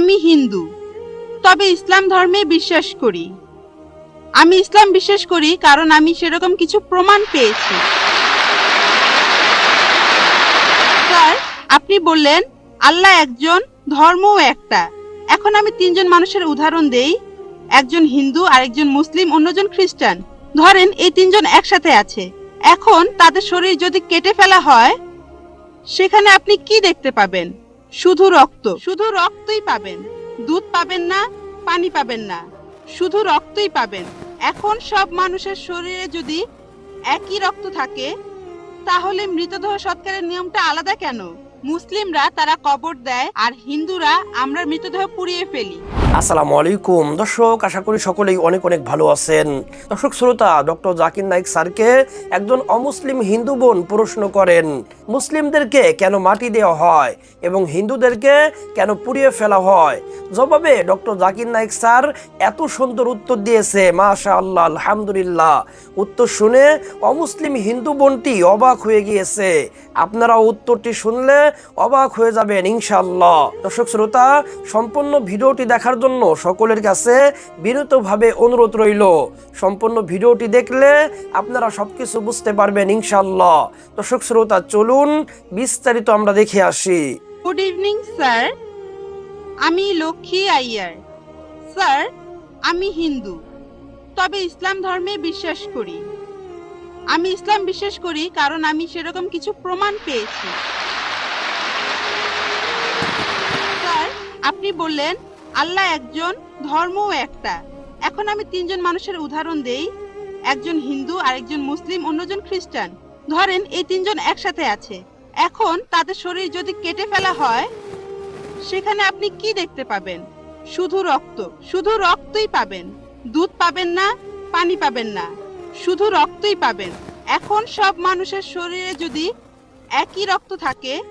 আমি হিন্দু, তবে ইসলাম ধর্মে বিশ্বাস করি। আমি ইসলাম বিশ্বাস করি কারণ আমি সেরকম কিছু প্রমাণ পেয়েছি। আপনি বললেন, আল্লাহ একজন, ধর্মও একটা। এখন আমি তিনজন মানুষের উদাহরণ দেই, একজন হিন্দু, আরেকজন মুসলিম, অন্যজন খ্রিস্টান। ধরেন, এই তিনজন একসাথে আছে। এখন তাদের শরীর যদি কেটে ফেলা হয়, সেখানে আপনি কি দেখতে পাবেন? শুধু রক্ত। শুধু রক্তই পাবেন। দুধ পাবেন না, পানি পাবেন না। শুধু রক্তই পাবেন। এখন সব মানুষের শরীরে যদি একই রক্ত থাকে, তাহলে মৃতদেহ সৎকারের নিয়মটা আলাদা কেন? মুসলিমরা তারা কবর দেয় আর হিন্দুরা আমরা মৃতদেহ পুড়িয়ে ফেলি। আসসালামু আলাইকুম। দর্শক, আশা করি সকলেই অনেক অনেক ভালো আছেন। দর্শক, শ্রোতা, ডক্টর জাকির নাইক স্যারকে একজন অমুসলিম হিন্দু বোন প্রশ্ন করেন, মুসলিমদেরকে কেন মাটি দেওয়া হয় এবং হিন্দুদেরকে কেন পুড়িয়ে ফেলা হয়? জবাবে ডক্টর জাকির নাইক স্যার এত সুন্দর উত্তর দিয়েছে মাশা আল্লাহ আলহামদুলিল্লাহ। উত্তর শুনে অমুসলিম হিন্দু বোনটি অবাক হয়ে গিয়েছে। আপনারা উত্তরটি শুনলে অবাক হয়ে যাবেন, ইনশাআল্লাহ। দর্শক, শ্রোতা, সম্পূর্ণ ভিডিওটি দেখার জন্য সকলের কাছে বিনীতভাবে অনুরোধ রইল। সম্পূর্ণ ভিডিওটি দেখলে আপনারা সবকিছু বুঝতে পারবেন ইনশাআল্লাহ। দর্শক শ্রোতা, চলুন বিস্তারিত আমরা দেখে আসি। গুড ইভিনিং স্যার আমি লক্ষ্মী আইয়ার। স্যার আমি হিন্দু। তবে ইসলাম ধর্মে বিশ্বাস করি। আমি ইসলাম বিশ্বাস করি কারণ আমি সেরকম কিছু প্রমাণ পেয়েছি। স্যার আপনি বললেন আল্লাহ একজন, ধর্মও একটা। এখন আমি তিনজন মানুষের উদাহরণ দেই। একজন হিন্দু, আরেকজন মুসলিম, অন্যজন খ্রিস্টান। ধরেন এই তিনজন একসাথে আছে। এখন তাদের শরীর যদি কেটে ফেলা হয়, সেখানে আপনি কি দেখতে পাবেন? শুধু রক্ত। শুধু রক্তই পাবেন। দুধ পাবেন না, পানি পাবেন না। শুধু রক্তই পাবেন। এখন সব মানুষের শরীরে যদি একই রক্ত থাকে,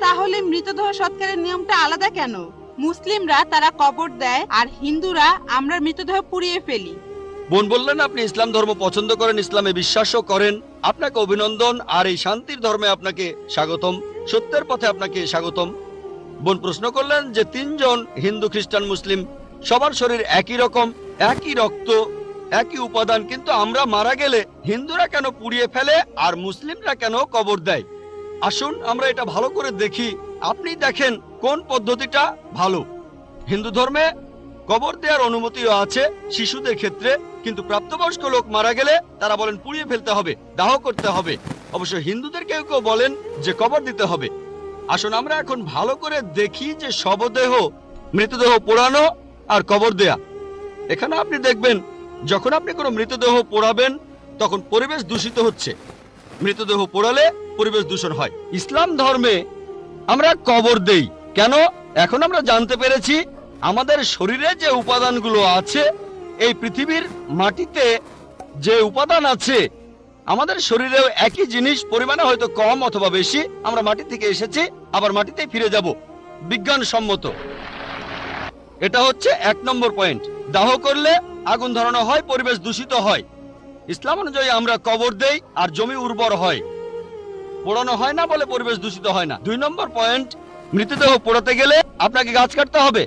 তাহলে মৃতদেহ সৎকারের নিয়মটা আলাদা কেন? মুসলিমরা তারা কবর দেয় আর হিন্দুরা আমরা মৃতদেহ পুড়িয়ে ফেলি। বোন বললেন, আপনি ইসলাম ধর্ম পছন্দ করেন, ইসলামে বিশ্বাসও করেন। আপনাকে অভিনন্দন আর এই শান্তির ধর্মে আপনাকে স্বাগতম, সত্যের পথে আপনাকে স্বাগতম। বোন প্রশ্ন করলেন যে, তিনজন হিন্দু, খ্রিস্টান, মুসলিম, সবার শরীর একই রকম, একই রক্ত, একই উপাদান, কিন্তু আমরা মারা গেলে হিন্দুরা কেন পুড়িয়ে ফেলে আর মুসলিমরা কেন কবর দেয়? আসুন আমরা এটা ভালো করে দেখি। আপনি দেখেন কোন পদ্ধতিটা ভালো। হিন্দু ধর্মে কবর দেওয়ার অনুমতিও আছে শিশুদের ক্ষেত্রে, কিন্তু প্রাপ্তবয়স্ক লোক মারা গেলে তারা বলেন পুড়িয়ে ফেলতে হবে, দাহ করতে হবে। অবশ্য হিন্দুদের কেউ কেউ বলেন যে কবর দিতে হবে। আসুন আমরা এখন ভালো করে দেখি যে শবদেহ, মৃতদেহ পোড়ানো আর কবর দেয়া। এখানে আপনি দেখবেন, যখন আপনি কোনো মৃতদেহ পোড়াবেন, তখন পরিবেশ দূষিত হচ্ছে। মৃতদেহ পোড়ালে পরিবেশ দূষণ হয়। ইসলাম ধর্মে আমরা কবর দেই। কেন? এখন আমরা জানতে পেরেছি আমাদের শরীরে যে উপাদানগুলো আছে, এই পৃথিবীর মাটিতে যে উপাদান আছে, আমাদের শরীরেও একই জিনিস পরিমাণে হয়তো কম অথবা বেশি আমরা মাটি থেকে এসেছি, আবার মাটিতে ফিরে যাব। বিজ্ঞানসম্মত। এটা হচ্ছে এক নম্বর পয়েন্ট। দাহ করলে আগুন ধরানো হয়, পরিবেশ দূষিত হয়। ইসলাম অনুযায়ী আমরা কবর দেই আর জমি উর্বর হয়। পোড়ানো হয় না বলে পরিবেশ দূষিত হয় না। দুই নম্বর পয়েন্ট, মৃতদেহ পোড়াতে গেলে আপনাকে গাছ কাটতে হবে।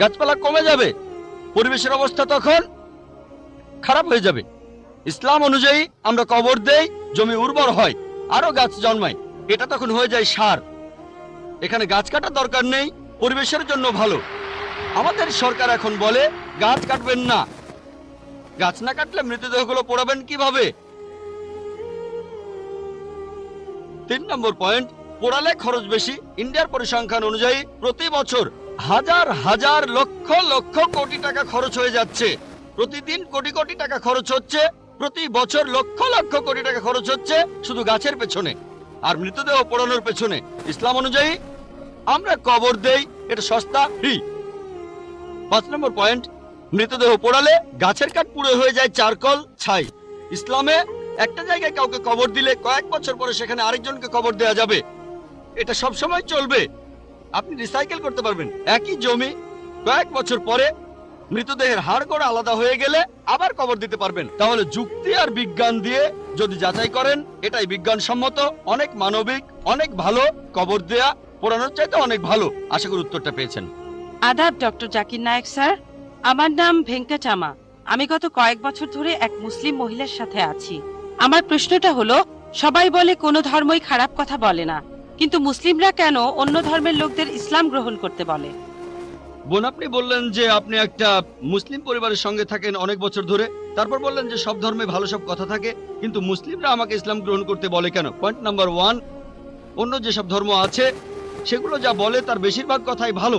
গাছপালা কমে যাবে, পরিবেশের অবস্থা তখন খারাপ হয়ে যাবে। ইসলাম অনুযায়ী আমরা কবর দেই, জমি উর্বর হয় আরও গাছ জন্মায়। এটা তখন হয়ে যায় সার। এখানে গাছ কাটার দরকার নেই, পরিবেশের জন্য ভালো। আমাদের সরকার এখন বলে, গাছ কাটবেন না। গাছ না কাটলে মৃতদেহগুলো পোড়াবেন কীভাবে? তিন নম্বর পয়েন্ট, পোড়ালে খরচ বেশি। ইন্ডিয়ার পরিসংখ্যান অনুযায়ী প্রতি বছর হাজার হাজার লক্ষ লক্ষ কোটি টাকা খরচ হয়ে যাচ্ছে। প্রতিদিন কোটি কোটি টাকা খরচ হচ্ছে, প্রতি বছর লক্ষ লক্ষ কোটি টাকা খরচ হচ্ছে শুধু গাছের পেছনে আর মৃতদেহ পোড়ানোর পেছনে। ইসলাম অনুযায়ী আমরা কবর দেই, এটা সস্তা পাঁচ নম্বর পয়েন্ট মৃতদেহ পোড়ালে গাছের কাঠ পুড়ে হয়ে যায় চারকল ছাই। ইসলামে একটা জায়গায় কাউকে কবর দিলে কয়েক বছর পরে সেখানে আরেকজনকে কবর দেওয়া যাবে। এটা সব সময় চলবে। আপনি রিসাইকেল করতে পারবেন। একই জমি, কয়েক বছর পরে মৃতদেহের হাড় করে আলাদা হয়ে গেলে আবার কবর দিতে পারবেন। তাহলে যুক্তি আর বিজ্ঞান দিয়ে যদি যাচাই করেন, এটাই বিজ্ঞানসম্মত। অনেক মানবিক, অনেক ভালো কবর দেয়া পোড়ানোর চাইতে অনেক ভালো। আশা করি উত্তরটা পেয়েছেন। আদাব ডক্টর জাকির নায়েক স্যার আমার নাম ভেঙ্কটামা। আমি গত কয়েক বছর ধরে এক মুসলিম মহিলার সাথে আছি। আমার প্রশ্নটা হলো, সবাই বলে কোনো ধর্মই খারাপ কথা বলে না, কিন্তু মুসলিমরা কেন অন্য ধর্মের লোকদের ইসলাম গ্রহণ করতে বলে? বোন, আপনি বললেন যে আপনি একটা মুসলিম পরিবারের সঙ্গে থাকেন অনেক বছর ধরে। তারপর বললেন যে সব ধর্মে ভালো সব কথা থাকে, কিন্তু মুসলিমরা আমাকে ইসলাম গ্রহণ করতে বলে কেন? পয়েন্ট নাম্বার ওয়ান অন্য যেসব ধর্ম আছে, সেগুলো যা বলে তার বেশিরভাগ কথাই ভালো।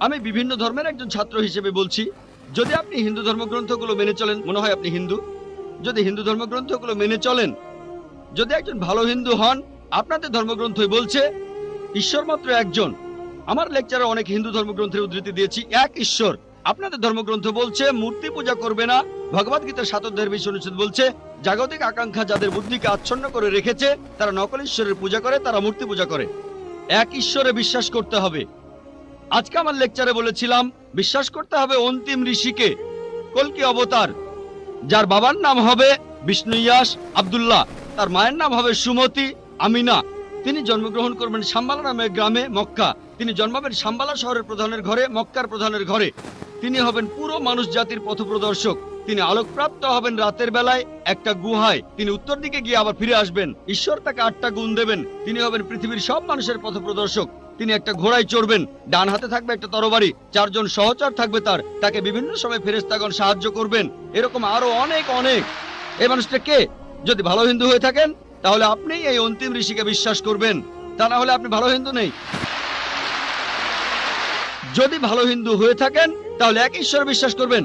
আমি বিভিন্ন ধর্মের একজন ছাত্র হিসেবে বলছি, যদি আপনি হিন্দু ধর্মগ্রন্থগুলো মেনে চলেন, মনে হয় আপনি হিন্দু, যদি হিন্দু ধর্মগ্রন্থগুলো মেনে চলেন, যদি একজন ভালো হিন্দু হন, আপনাদের ধর্মগ্রন্থই বলছে ঈশ্বর মাত্র একজন। আমার লেকচারে অনেক হিন্দু ধর্মগ্রন্থের উদ্ধৃতি দিয়েছি, এক ঈশ্বর। আপনাদের ধর্মগ্রন্থ বলছে, মূর্তি পূজা করবে না, ভগবত গীতার সাত অধ্যায়ের বিশ অনুচ্ছেদ বলছে, জাগতিক আকাঙ্ক্ষা যাদের বুদ্ধিকে আচ্ছন্ন করে রেখেছে, তারা নকল ঈশ্বরের পূজা করে, তারা মূর্তি পূজা করে। এক ঈশ্বরে বিশ্বাস করতে হবে। আজকে আমার লেকচারে বলেছিলাম, বিশ্বাস করতে হবে অন্তিম ঋষিকে। কলকি অবতার, যার বাবার নাম হবে বিষ্ণু ইয়াস আবদুল্লাহ, তার মায়ের নাম হবে সুমতি আমিনা। তিনি জন্মগ্রহণ করবেন সাম্বালা নামের গ্রামে, মক্কা। তিনি জন্মাবেন সাম্বালা শহরের প্রধানের ঘরে, মক্কার প্রধানের ঘরে। তিনি হবেন পুরো মানুষ জাতির পথপ্রদর্শক। তিনি আলোকপ্রাপ্ত হবেন রাতের বেলায় একটা গুহায়। তিনি উত্তর দিকে গিয়ে আবার ফিরে আসবেন। ঈশ্বর তাকে আটটা গুণ দেবেন। তিনি হবেন পৃথিবীর সব মানুষের পথপ্রদর্শক। তিনি একটা ঘোড়ায় চড়বেন। ডান হাতে থাকবে একটা তরবারি, চারজন সহচর থাকবে তার। তাকে বিভিন্ন সময় ফেরেস্তাগণ সাহায্য করবেন। এরকম আরও অনেক অনেক। এই মানুষটা কে? যদি ভালো হিন্দু হয়ে থাকেন, তাহলে আপনি এই অন্তিম ঋষিকে বিশ্বাস করবেন। তা না হলে আপনি ভালো হিন্দু নেই। যদি ভালো হিন্দু হয়ে থাকেন, তাহলে এক ঈশ্বর বিশ্বাস করবেন।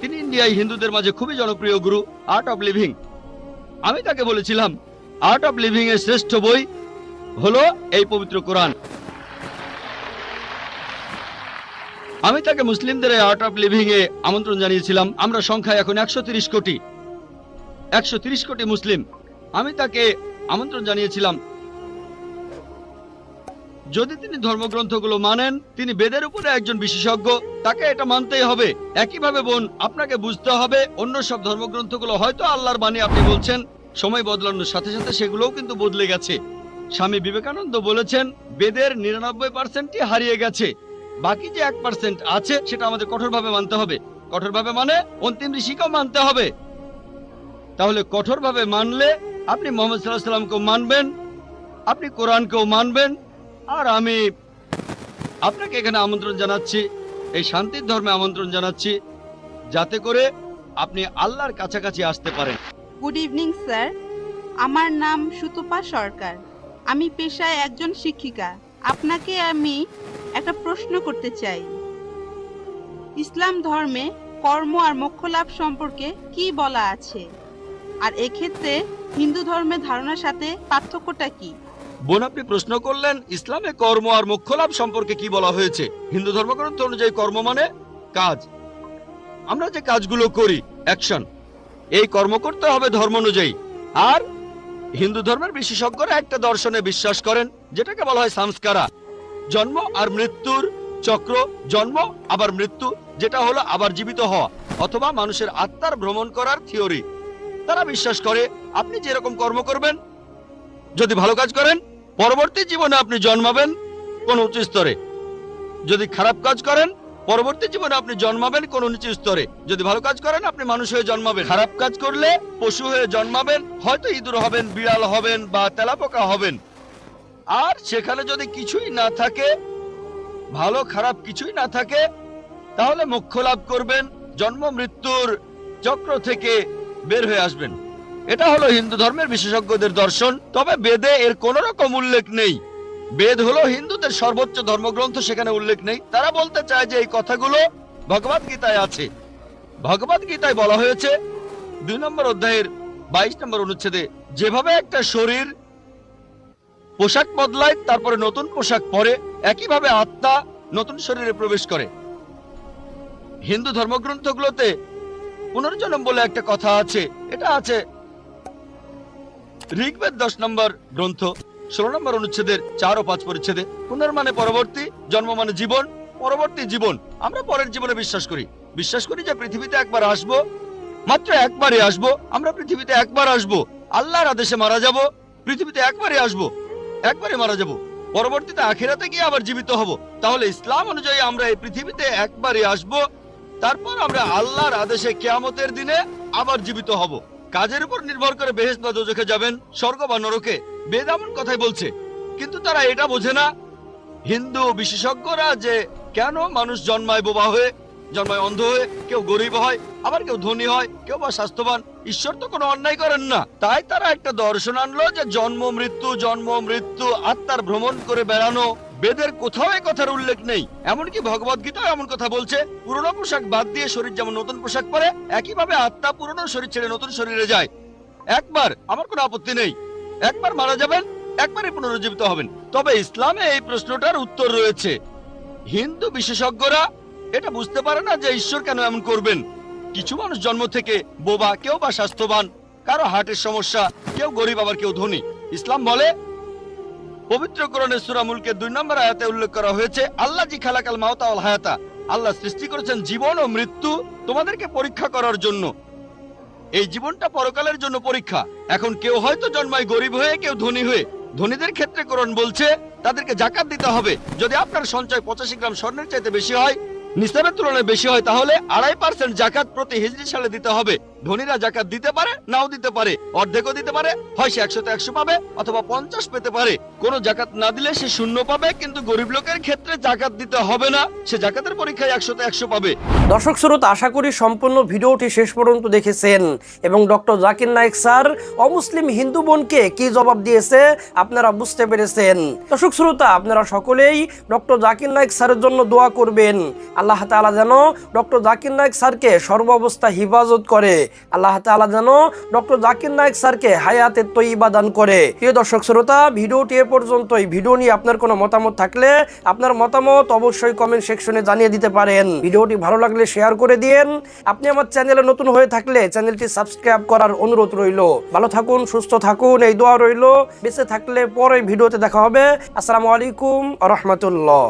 তিনি ইন্ডিয়ায় হিন্দুদের মাঝে খুবই জনপ্রিয় গুরু আর্ট অফ লিভিং আমি তাকে বলেছিলাম আর্ট অফ লিভিং এর শ্রেষ্ঠ বই হলো এই পবিত্র কোরআন। আমি তাকে মুসলিমদের আর্ট অফ লিভিং এ আমন্ত্রণ জানিয়েছিলাম, আমরা সংখ্যায় এখন একশো ত্রিশ কোটি। একশো ত্রিশ কোটি মুসলিম। আমি তাকে আমন্ত্রণ জানিয়েছিলাম যদি তিনি ধর্মগ্রন্থগুলো মানেন, তিনি বেদের উপরে একজন বিশেষজ্ঞ, তাকে এটা মানতেই হবে। একইভাবে বোন, আপনাকে বুঝতে হবে, অন্য সব ধর্মগ্রন্থগুলো হয়তো আল্লাহর বাণী আপনি বলছেন, সময় বদলানোর সাথে সাথে সেগুলোও কিন্তু বদলে গেছে। স্বামী বিবেকানন্দ বলেছেন, বেদের নিরানব্বই পার্সেন্টই হারিয়ে গেছে। বাকি যে এক পার্সেন্ট আছে, সেটা আমাদের কঠোরভাবে মানতে হবে। কঠোরভাবে মানে অন্তিম ঋষিকেও মানতে হবে। তাহলে কঠোরভাবে মানলে আপনি মোহাম্মদ সাল্লাহ সাল্লামকেও মানবেন, আপনি কোরআনকেও মানবেন আর আমি আপনাকে এখানে আমন্ত্রণ জানাচ্ছি, এই শান্তির ধর্মে আমন্ত্রণ জানাচ্ছি, যাতে করে আপনি আল্লাহর কাছাকাছি আসতে পারেন। গুড ইভিনিং স্যার আমার নাম সুতপা সরকার। আমি পেশায় একজন শিক্ষিকা। আপনাকে আমি একটা প্রশ্ন করতে চাই। ইসলাম ধর্মে কর্ম আর মোক্ষ লাভ সম্পর্কে কি বলা আছে? আর এক্ষেত্রে হিন্দু ধর্মের ধারণার সাথে পার্থক্যটা কি? বোন, আপনি প্রশ্ন করলেন, ইসলামে কর্ম আর মোক্ষ লাভ সম্পর্কে কি বলা হয়েছে? হিন্দু ধর্মগ্রন্থ অনুযায়ী কর্ম মানে কাজ। আমরা যে কাজগুলো করি অ্যাকশন এই কর্ম করতে হবে ধর্ম অনুযায়ী। আর হিন্দু ধর্মের বিশেষজ্ঞরা একটা দর্শনে বিশ্বাস করেন, যেটাকে বলা হয় সংস্কারা জন্ম আর মৃত্যুর চক্র, জন্ম, আবার মৃত্যু, যেটা হলো আবার জীবিত হওয়া, অথবা মানুষের আত্মার ভ্রমণ করার থিওরি তারা বিশ্বাস করে, আপনি যেরকম কর্ম করবেন যদি ভালো কাজ করেন, পরবর্তী জীবনে আপনি জন্মাবেন কোন উচ্চ স্তরে। যদি খারাপ কাজ করেন, পরবর্তী জীবনে আপনি জন্মাবেন কোন নিচু স্তরে। যদি ভালো কাজ করেন, আপনি মানুষ হয়ে জন্মাবেন। খারাপ কাজ করলে পশু হয়ে জন্মাবেন, হয়তো ইঁদুর হবেন, বিড়াল হবেন বা তেলাপোকা হবেন। আর সেখানে যদি কিছুই না থাকে, ভালো খারাপ কিছুই না থাকে, তাহলে মোক্ষ লাভ করবেন, জন্ম মৃত্যুর চক্র থেকে বের হয়ে আসবেন। এটা হলো হিন্দু ধর্মের বিশেষজ্ঞদের দর্শন, তবে বেদে এর কোন রকম উল্লেখ নেই। বেদ হলো হিন্দুদের সর্বোচ্চ ধর্মগ্রন্থ, সেখানে উল্লেখ নেই। তারা বলতে চায় যে এই কথাগুলো ভগবত গীতায় আছে। ভগবত গীতায় বলা হয়েছে, দুই নম্বর অধ্যায়ের বাইশ নম্বর অনুচ্ছেদে, যেভাবে একটা শরীর পোশাক বদলায়, তারপরে নতুন পোশাক পরে, একইভাবে আত্মা নতুন শরীরে প্রবেশ করে। হিন্দু ধর্মগ্রন্থগুলোতে পুনর্জন্ম বলে একটা কথা আছে। এটা আছে ঋগ্বেদ দশ নম্বর গ্রন্থ, ষোলো নম্বর অনুচ্ছেদের চার ও পাঁচ পরিচ্ছেদে পুনর্মানে পরবর্তী জন্ম মানে জীবন, পরবর্তী জীবন। আমরা পরের জীবনে বিশ্বাস করি। বিশ্বাস করি যে পৃথিবীতে একবার আসব, মাত্র একবারই আসব, আমরা পৃথিবীতে একবার আসব। আল্লাহর আদেশে মারা যাব, পৃথিবীতে একবারই আসব, একবারই মারা যাব। পরবর্তীতে আখেরাতে গিয়ে আবার জীবিত হব। তাহলে ইসলাম অনুযায়ী আমরা এই পৃথিবীতে একবারই আসব, তারপর আমরা আল্লাহর আদেশে কেয়ামতের দিনে আবার জীবিত হব। কাজের উপর নির্ভর করে বেহেস বা দোজখে যাবেন, স্বর্গ বা নরকে। বেদ এমন কথাই বলছে। কিন্তু তারা এটা বোঝে না। হিন্দু বিশেষজ্ঞরা যে কেন মানুষ জন্মায় বোবা হয়ে, জন্মায় অন্ধ হয়ে, কেউ গরিব হয়, আবার কেউ ধনী হয়, কেউ বা স্বাস্থ্যবান, ঈশ্বর তো কোনো অন্যায় করেন না। তাই তারা একটা দর্শন আনলো যে জন্ম মৃত্যু জন্ম মৃত্যু, আত্মার ভ্রমণ করে বেড়ানো বেদের কোথাও এই কথার উল্লেখ নেই। এমনকি ভগবত গীতাও এমন কথা বলছে, পুরনো পোশাক বাদ দিয়ে শরীর যেমন নতুন পোশাক পরে, একইভাবে আত্মা পুরনো শরীর ছেড়ে নতুন শরীরে যায়। একবার আমার কোনো আপত্তি নেই। একবার মারা যাবেন, একবারই পুনরুজ্জীবিত হবেন। তবে ইসলামে এই প্রশ্নটার উত্তর রয়েছে। হিন্দু বিশেষজ্ঞরা এটা বুঝতে পারে না যে ঈশ্বর কেন এমন করবেন। কিছু মানুষ জন্ম থেকে বোবা, কেউ বা স্বাস্থ্যবান, কারও হার্টের সমস্যা, কেউ গরিব, আবার কেউ ধনী। ইসলাম বলে পবিত্র করণের সুরামুলকে দুই নম্বর আয়াতে উল্লেখ করা হয়েছে আল্লাহ জি খালাকাল মাওতা আল হায়াতা আল্লাহ সৃষ্টি করেছেন জীবন ও মৃত্যু তোমাদেরকে পরীক্ষা করার জন্য। এই জীবনটা পরকালের জন্য পরীক্ষা। এখন কেউ হয়তো জন্মায় গরিব হয়ে, কেউ ধনী হয়ে। ধনীদের ক্ষেত্রে করণ বলছে, তাদেরকে জাকাত দিতে হবে। যদি আপনার সঞ্চয় পঁচাশি গ্রাম স্বর্ণের চাইতে বেশি হয়, নিসাবের তুলনায় বেশি হয়, তাহলে আড়াই পার্সেন্ট জাকাত প্রতি হিজড়ি সালে দিতে হবে। ধনীরা জাকাত দিতে পারে, নাও দিতে পারে। অর্ধেকও দিতে পারে, হয় সে একশোতে একশো পাবে অথবা পঞ্চাশ পেতে পারে। কোন জাকাত না দিলে সে শূন্য পাবে, কিন্তু গরিব লোকের ক্ষেত্রে জাকাত দিতে হবে না। সে জাকাতের পরীক্ষায় একশোতে একশো পাবে। দর্শক শ্রোতা, আশা করি সম্পূর্ণ ভিডিওটি শেষ পর্যন্ত দেখেছেন। এবং ডক্টর জাকির নায়েক স্যার, অমুসলিম হিন্দু বোনকে কি জবাব দিয়েছে আপনারা বুঝতে পেরেছেন। দর্শক শ্রোতা, আপনারা সকলেই ডক্টর জাকির নায়েক স্যারের জন্য দোয়া করবেন। আল্লাহ তাআলা যেন ডক্টর জাকির নায়েক স্যারকে সর্বাবস্থা হিফাজত করে। আল্লাহ তাআলা যেন ডক্টর জাকির নায়েক স্যারকে হায়াতের তৈবা দান করে। প্রিয় দর্শক শ্রোতা, ভিডিওটি এ পর্যন্তই। ভিডিও নিয়ে আপনার কোনো মতামত থাকলে আপনার মতামত অবশ্যই কমেন্ট সেকশনে জানিয়ে দিতে পারেন। ভিডিওটি ভালো লাগলে শেয়ার করে দিন আপনি আমার চ্যানেলে নতুন হয়ে থাকলে চ্যানেলটি সাবস্ক্রাইব করার অনুরোধ রইল। ভালো থাকুন, সুস্থ থাকুন, এই দোয়া রইল। বেঁচে থাকলে পরে ভিডিওতে দেখা হবে। আসসালামু আলাইকুম রহমতুল্লাহ।